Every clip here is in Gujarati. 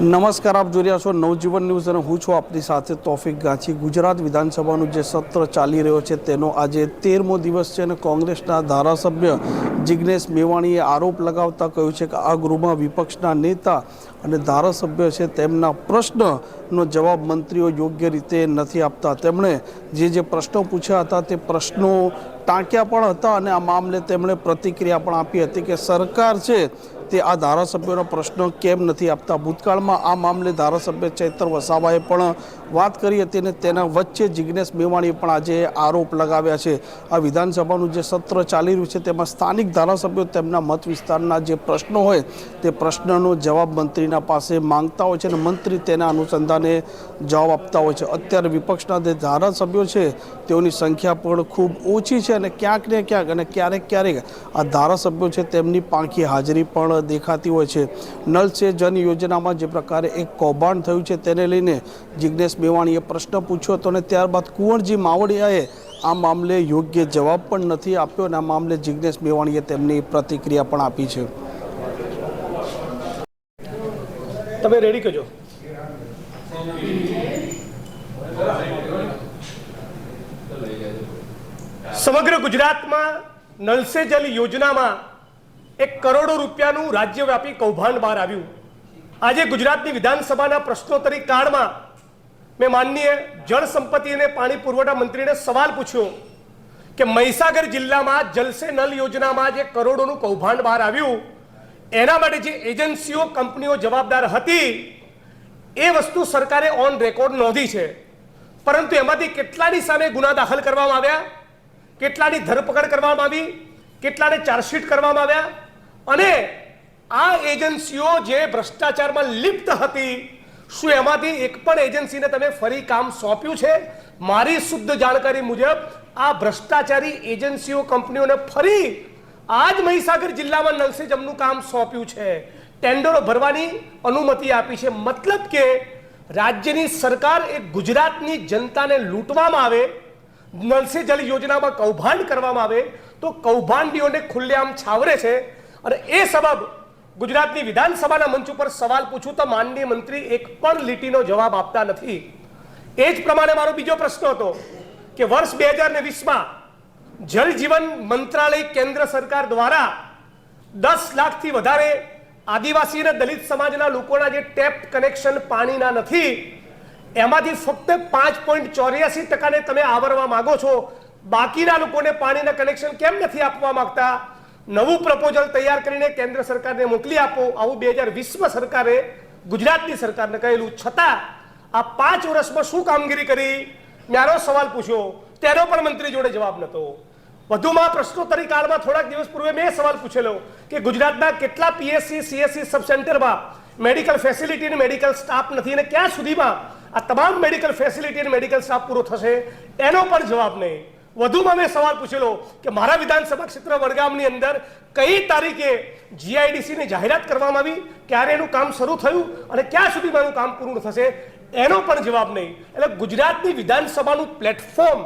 નમસ્કાર, આપ જોઈ રહ્યા છો નવજીવન ન્યૂઝ અને હું છું આપની સાથે તોફિક ગાંચી. ગુજરાત વિધાનસભાનું જે સત્ર ચાલી રહ્યો છે તેનો આજે તેરમો દિવસ છે અને કોંગ્રેસના ધારાસભ્ય જિગ્નેશ મેવાણીએ આરોપ લગાવતા કહ્યું છે કે આ ગૃહમાં વિપક્ષના નેતા અને ધારાસભ્ય છે તેમના પ્રશ્નનો જવાબ મંત્રીઓ યોગ્ય રીતે નથી આપતા. તેમણે જે જે પ્રશ્નો પૂછ્યા હતા તે પ્રશ્નો ટાંક્યા પણ હતા અને આ મામલે તેમણે પ્રતિક્રિયા પણ આપી હતી કે સરકાર છે તે આ ધારાસભ્યોના પ્રશ્નો કેમ નથી આપતા? ભૂતકાળમાં આ મામલે ધારાસભ્ય ચૈતર વસાવાએ પણ વાત કરી હતી અને તેના વચ્ચે જિગ્નેશ મેવાણીએ પણ આજે આરોપ લગાવ્યા છે. આ વિધાનસભાનું જે સત્ર ચાલી રહ્યું છે તેમાં સ્થાનિક ધારાસભ્યો તેમના મત વિસ્તારના જે પ્રશ્નો હોય તે પ્રશ્નનો જવાબ મંત્રીના પાસે માંગતા હોય છે અને મંત્રી તેના અનુસંધાને જવાબ આપતા હોય છે. અત્યારે વિપક્ષના જે ધારાસભ્યો છે તેઓની સંખ્યા પણ ખૂબ ઓછી છે અને ક્યાંક ને ક્યાંક અને ક્યારેક ક્યારેક આ ધારાસભ્યો છે તેમની પાંખી હાજરી પણ દેખાતી હોય છે. નલ સે જન યોજનામાં જે પ્રકારે એક કૌભાંડ થયું છે તેને લઈને જિજ્ઞેશ મેવાણીએ પ્રશ્ન પૂછ્યો હતો અને ત્યારબાદ કુંવરજી માવડિયાએ આ મામલે યોગ્ય જવાબ પણ નથી આપ્યો અને આ મામલે જિજ્ઞેશ મેવાણીએ તેમની પ્રતિક્રિયા પણ આપી છે. તમે રેડી કરજો. સમગ્ર ગુજરાતમાં નલસે જલ યોજનામાં એક કરોડો રૂપિયાનું રાજ્યવ્યાપી કૌભાંડ બહાર આવ્યું. આજે ગુજરાતની વિધાનસભાના પ્રશ્નોત્તરી કાળમાં મેં માનનીય જળ સંપત્તિ અને પાણી પુરવઠા મંત્રીને સવાલ પૂછ્યો કે મહીસાગર જિલ્લામાં જલસે નલ યોજનામાં જે કરોડોનું કૌભાંડ બહાર આવ્યું, એના માટે જે એજન્સીઓ, કંપનીઓ જવાબદાર હતી, એ વસ્તુ સરકારે ઓન રેકોર્ડ નોંધી છે. પરંતુ એમાંથી કેટલાની સામે ગુના દાખલ કરવામાં આવ્યા? કેટલાની ધરપકડ કરવામાં આવી? કેટલાને ચાર્જશીટ કરવામાં આવ્યા? અને આ એજન્સીઓ જે ભ્રષ્ટાચારમાં લિપ્ત હતી, શું એમાંથી એક પણ એજન્સીને તમે ફરી કામ સોંપ્યું છે? મારી શુદ્ધ જાણકારી મુજબ, આ ભ્રષ્ટાચારી એજન્સીઓ કંપનીઓને ફરી આજ મહીસાગર જિલ્લામાં નલસે કામ સોંપ્યું છે. ટેન્ડરો ભરવાની અનુમતિ આપી છે. મતલબ કે રાજ્યની સરકાર એ ગુજરાતની જનતાને લૂંટવામાં આવે નલસે જલ યોજનામાં કૌભાંડ કરવામાં આવે, તો કૌભાંડીઓને ખુલ્લેઆમ છાવરે છે. અને એ સબબ ગુજરાતની વિધાનસભાના મંચ ઉપર સવાલ પૂછું તો માનનીય મંત્રી એક પણ લીટીનો જવાબ આપતા નથી. એ જ પ્રમાણે મારો બીજો પ્રશ્ન હતો કે વર્ષ બે હજાર ને વીસમાં જલ જીવન મંત્રાલય કેન્દ્ર સરકાર દ્વારા દસ લાખથી વધારે આદિવાસી અને દલિત સમાજના લોકોના જે ટેપ કનેક્શન પાણીના નથી, એમાંથી ફક્ત પાંચ પોઈન્ટ ચોર્યાસી ટકાને તમે આવરવા માંગો છો. બાકીના લોકોને પાણીના કનેક્શન કેમ નથી આપવા માંગતા? નવું પ્રપોઝલ તૈયાર કરીને કેન્દ્ર સરકારને મોકલી આપો. આવું બે હજાર વીસમાં સરકારે ગુજરાતની સરકારને કહેલું. છતાં આ પાંચ વર્ષમાં શું કામગીરી કરી? મારો સવાલ પૂછ્યો. તેનો પણ મંત્રી જોડે જવાબ નહોતો. વધુમાં પ્રશ્નોત્તરી કાળમાં થોડાક દિવસ પૂર્વે મેં સવાલ પૂછેલો કે ગુજરાતના કેટલા પીએસસી સીએસસી સબ સેન્ટરમાં મેડિકલ ફેસિલિટી મેડિકલ સ્ટાફ નથી અને ક્યાં સુધીમાં આ તમામ મેડિકલ ફેસિલિટી અને મેડિકલ સ્ટાફ પૂરો થશે? એનો પણ જવાબ નહીં. વધુમાં મેં સવાલ પૂછેલો કે મારા વિધાનસભા ક્ષેત્ર વડગામની અંદર કઈ તારીખે જીઆઈડીસીની જાહેરાત કરવામાં આવી? ક્યારે એનું કામ શરૂ થયું? અને ક્યાં સુધીમાં એનું કામ પૂર્ણ થશે? એનો પણ જવાબ નહીં. એટલે ગુજરાતની વિધાનસભાનું પ્લેટફોર્મ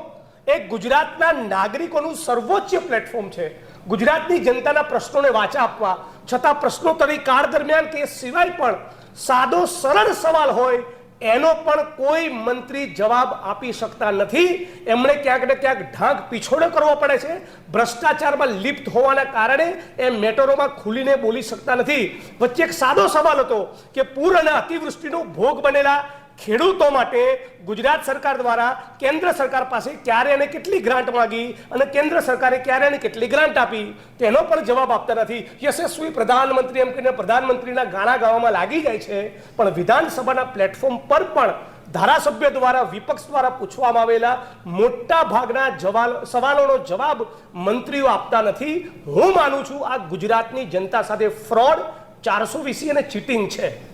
એ ગુજરાતના નાગરિકોનું સર્વોચ્ચ પ્લેટફોર્મ છે. ગુજરાતની જનતાના પ્રશ્નોને વાચા આપવા. છતાં પ્રશ્નોત્તરી કાળ દરમિયાન કે સિવાય પણ સાદો, સરળ સવાલ હોય એનો પણ કોઈ મંત્રી જવાબ આપી શકતા નથી. એમણે ક્યાંક ને ક્યાંક ઢાંક પીછોડો કરવો પડે છે. ભ્રષ્ટાચારમાં લિપ્ત હોવાના કારણે એ મેટરોમાં ખુલીને બોલી શકતા નથી. વચ્ચે એક સાદો સવાલ હતો કે પૂર અને અતિવૃષ્ટિનો ભોગ બનેલા ખેડૂતો માટે ગુજરાત સરકાર દ્વારા કેન્દ્ર સરકાર પાસે ક્યારે એને કેટલી ગ્રાન્ટ માંગી અને કેન્દ્ર સરકારે ક્યારે એને કેટલી ગ્રાન્ટ આપી? તેનો પણ જવાબ આપતા નથી. યશસ્વી પ્રધાનમંત્રી એમ કહીને પ્રધાનમંત્રીના ગાણા ગાવામાં લાગી જાય છે. પણ વિધાનસભાના પ્લેટફોર્મ પર પણ ધારાસભ્ય દ્વારા, વિપક્ષ દ્વારા પૂછવામાં આવેલા મોટા ભાગના જવાલ, સવાલોનો જવાબ મંત્રીઓ આપતા નથી. હું માનું છું આ ગુજરાતની જનતા સાથે ફ્રોડ, ચારસો વીસી અને ચીટિંગ છે.